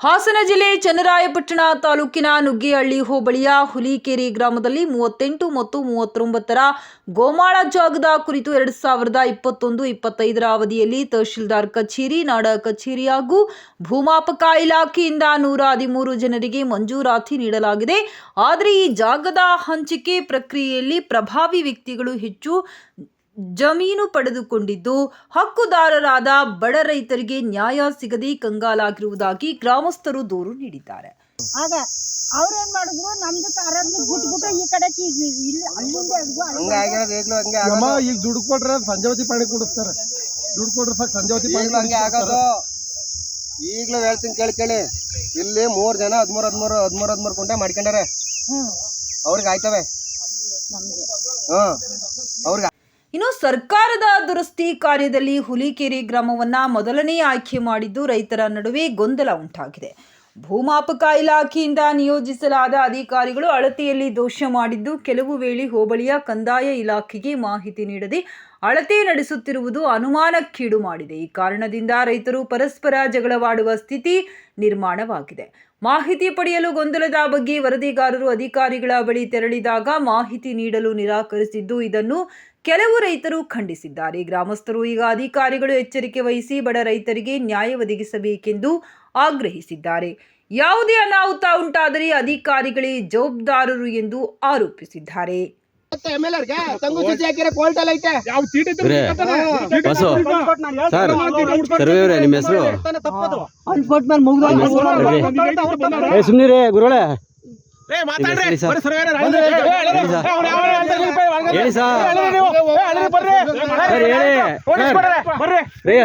ಹಾಸನ ಜಿಲ್ಲೆ ಚನ್ನರಾಯಪಟ್ಟಣ ತಾಲೂಕಿನ ನುಗ್ಗಿಹಳ್ಳಿ ಹೋಬಳಿಯ ಹುಲಿಕೇರಿ ಗ್ರಾಮದಲ್ಲಿ ಮೂವತ್ತೆಂಟು ಮತ್ತು ಮೂವತ್ತೊಂಬತ್ತರ ಗೋಮಾಳ ಜಾಗದ ಕುರಿತು ಎರಡು ಸಾವಿರದ ಇಪ್ಪತ್ತೊಂದು ಇಪ್ಪತ್ತೈದರ ಅವಧಿಯಲ್ಲಿ ತಹಶೀಲ್ದಾರ್ ಕಚೇರಿ, ನಾಡ ಕಚೇರಿ ಹಾಗೂ ಭೂಮಾಪಕ ಇಲಾಖೆಯಿಂದ ನೂರ ಹದಿಮೂರು ಜನರಿಗೆ ಮಂಜೂರಾತಿ ನೀಡಲಾಗಿದೆ. ಆದರೆ ಈ ಜಾಗದ ಹಂಚಿಕೆ ಪ್ರಕ್ರಿಯೆಯಲ್ಲಿ ಪ್ರಭಾವಿ ವ್ಯಕ್ತಿಗಳು ಹೆಚ್ಚು ಜಮೀನು ಪಡೆದುಕೊಂಡಿದ್ದು ಹಕ್ಕುದಾರರಾದ ಬಡ ರೈತರಿಗೆ ನ್ಯಾಯ ಸಿಗದೆ ಕಂಗಾಲಾಗಿರುವುದಾಗಿ ಗ್ರಾಮಸ್ಥರು ದೂರು ನೀಡಿದ್ದಾರೆ. ಆಗ ಅವ್ರೇನ್ ಮಾಡಿದ್ರು? ನಮ್ದು ಕಾರನ್ನು ಬಿಟ್ಬಿಟ್ಟು ಈ ಕಡೆ ಇಲ್ಲಿ ಅಲ್ಲಿಂದ ಹಿಡ್ದು ಹಂಗೆ ಆಗಿರೋದು ಈಗಲೂ ಹಂಗೆ ಅಮ್ಮ ಈಗ ದುಡ್ಡು ಕೊಟ್ರೆ ಸಂಜಾವತಿ ಪಾಣಿ ಕೊಡಿಸ್ತಾರೆ ದುಡ್ಡು ಕೊಟ್ರೆ ಸಾಕು ಸಂಜಾವತಿ ಪಾಣಿ ಈಗಲೂ ಹಂಗೆ ಆಗೋದು. ಈಗಲೂ ಹೇಳ್ತೀನಿ ಕೇಳಿ ಕೇಳಿ. ಇಲ್ಲಿ ಮೂರು ಜನ ಹದಿಮೂರು ಹದಿಮೂರು ಹದಿಮೂರು ಹದಿಮೂರು ಕುಂಟೆ ಮಾಡ್ಕೊಂಡಾರೆ. ಹ್ಮ್. ಅವ್ರಿಗೆ ಆಯ್ತವೆ. ನಮ್ಗೆ. ಹ್ಞೂ ಅವ್ರಿಗೆ ಇನ್ನು ಸರ್ಕಾರದ ದುರಸ್ತಿ ಕಾರ್ಯದಲ್ಲಿ ಹುಲಿಕೆರೆ ಗ್ರಾಮವನ್ನ ಮೊದಲನೇ ಆಯ್ಕೆ ಮಾಡಿದ್ದು ರೈತರ ನಡುವೆ ಗೊಂದಲ ಉಂಟಾಗಿದೆ. ಭೂಮಾಪಕ ಇಲಾಖೆಯಿಂದ ನಿಯೋಜಿಸಲಾದ ಅಧಿಕಾರಿಗಳು ಅಳತೆಯಲ್ಲಿ ದೋಷ ಮಾಡಿದ್ದು ಕೆಲವು ವೇಳೆ ಹೋಬಳಿಯ ಕಂದಾಯ ಇಲಾಖೆಗೆ ಮಾಹಿತಿ ನೀಡದೆ ಅಳತೆ ನಡೆಸುತ್ತಿರುವುದು ಅನುಮಾನಕ್ಕೀಡು ಮಾಡಿದೆ. ಈ ಕಾರಣದಿಂದ ರೈತರು ಪರಸ್ಪರ ಜಗಳವಾಡುವ ಸ್ಥಿತಿ ನಿರ್ಮಾಣವಾಗಿದೆ. ಮಾಹಿತಿ ಪಡೆಯಲು ಗೊಂದಲದ ಬಗ್ಗೆ ವರದಿಗಾರರು ಅಧಿಕಾರಿಗಳ ಬಳಿ ತೆರಳಿದಾಗ ಮಾಹಿತಿ ನೀಡಲು ನಿರಾಕರಿಸಿದ್ದು ಇದನ್ನು ಕೆಲವು ರೈತರು ಖಂಡಿಸಿದ್ದಾರೆ ಗ್ರಾಮಸ್ಥರು ಈಗ ಅಧಿಕಾರಿಗಳು ಎಚ್ಚರಿಕೆ ವಹಿಸಿ ಬಡ ರೈತರಿಗೆ ನ್ಯಾಯ ಒದಗಿಸಬೇಕೆಂದು ಆಗ್ರಹಿಸಿದ್ದಾರೆ ಯಾವುದೇ ಅನಾಹುತ ಉಂಟಾದರೆ ಅಧಿಕಾರಿಗಳೇ ಜವಾಬ್ದಾರರು ಎಂದು ಆರೋಪಿಸಿದ್ದಾರೆ ನಿಮ್ಮ ಹೆಸರು ಏ ಸುಮ್ನಿರಿ ಗುರುಗಳೇ ಹೇಳಿ ಸರ್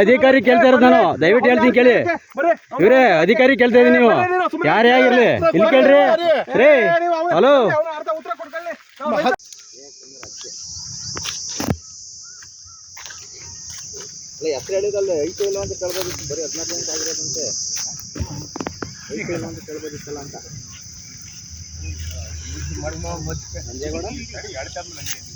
ಅಧಿಕಾರಿ ಕೇಳ್ತಾ ಇರೋದು ನಾನು ದಯವಿಟ್ಟು ಹೇಳ್ತೀನಿ ಕೇಳಿ ಇವ್ರೇ ಅಧಿಕಾರಿ ಕೇಳ್ತಾ ಇದೀನಿ ನೀವು ಯಾರೇ ಆಗಿರ್ಲಿ ಇಲ್ಲಿ ಕೇಳ್ರಿ ರೇ ಹಲೋ ಹೆಸರು ಹೇಳಿದಲ್ಲ ಐತೆ ಇಲ್ಲ ಅಂತ ಕೇಳ್ಬೋದಿತ್ತು ಬರೀ ಗಂಟೆ ಆಗಿರೋದಂತೆ ಐತೆ ಇಲ್ಲ ಅಂತ ಕೇಳ್ಬೋದಿತ್ತಲ್ಲ ಅಂತ ನಂಜೇಗೌಡ ಎರಡು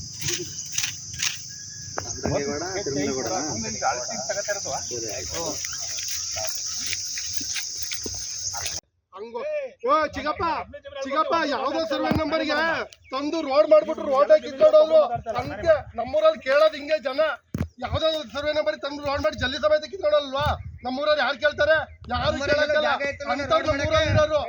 ಓ ಚಿಗಪ್ಪ ಚಿಗಪ್ಪ ಯಾವ್ದೋ ಸರ್ವೆ ನಂಬರ್ಗೆ ತಂದು ರೋಡ್ ಮಾಡ್ಬಿಟ್ಟು ರೋಡ್ ಕಿತ್ಕೊಂಡೋದ್ರು ಹಂಗೆ ನಮ್ಮೂರಲ್ಲಿ ಕೇಳೋದು ಹಿಂಗೆ ಜನ. ಯಾವ್ದೋ ಸರ್ವೆ ನಂಬರ್ ತಂದು ರೋಡ್ ಮಾಡಿ ಜಲ್ದಿ ಸಭೆ ಕಿತ್ಕೊಂಡಲ್ವಾ ನಮ್ಮೂರಲ್ಲಿ ಯಾರು ಕೇಳ್ತಾರೆ? ಯಾರು ಕೇಳಲ್ಲ ಅಂತ ನಮ್ಮೂರಲ್ಲಿ ಇರೋರು